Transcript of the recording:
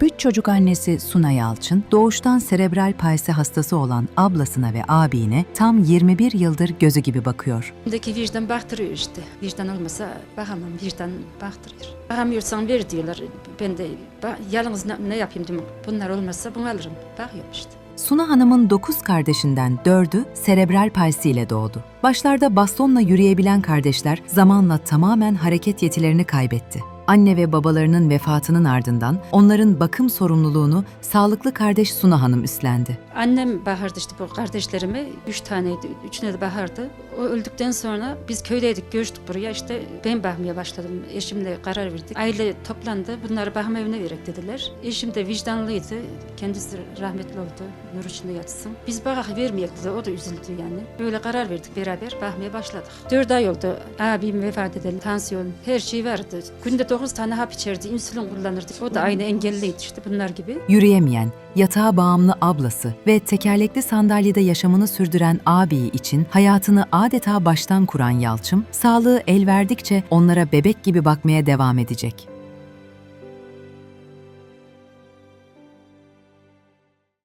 Üç çocuk annesi Suna Yalçın, doğuştan serebral palsi hastası olan ablasına ve abine tam 21 yıldır gözü gibi bakıyor. Bendeki vicdan baktırıyor işte. Vicdan olmasa bakamam. Vicdan baktırıyor. Bakamıyorsan ver diyorlar. Ben de yalnız ne, ne yapayım diyorum. Bunlar olmazsa bunu alırım. Bakıyorum işte. Suna Hanım'ın 9 kardeşinden 4'ü serebral palsi ile doğdu. Başlarda bastonla yürüyebilen kardeşler zamanla tamamen hareket yetilerini kaybetti. Anne ve babalarının vefatının ardından onların bakım sorumluluğunu sağlıklı kardeş Suna Hanım üstlendi. Annem bakardı işte bu kardeşlerime. Üç taneydi. Üçüne de bakardı. O öldükten sonra biz köydeydik. Göçtük buraya. İşte ben bakmaya başladım. Eşimle karar verdik. Aile toplandı. Bunları bakım evine verek dediler. Eşim de vicdanlıydı. Kendisi rahmetli oldu. Nur içinde yatsın. Biz bakak vermeyek dedi. O da üzüldü yani. Böyle karar verdik beraber. Bakmaya başladık. Dört ay oldu. Abim vefat edeli. Tansiyon. Her şey vardı. Günde dokuz tane hap içerdi. insülin kullanırdık. O da aynı engelliydi işte bunlar gibi. Yürüyemeyen, yatağa bağımlı ablası ve tekerlekli sandalyede yaşamını sürdüren abi için hayatını adeta baştan kuran Yalçın, sağlığı el verdikçe onlara bebek gibi bakmaya devam edecek.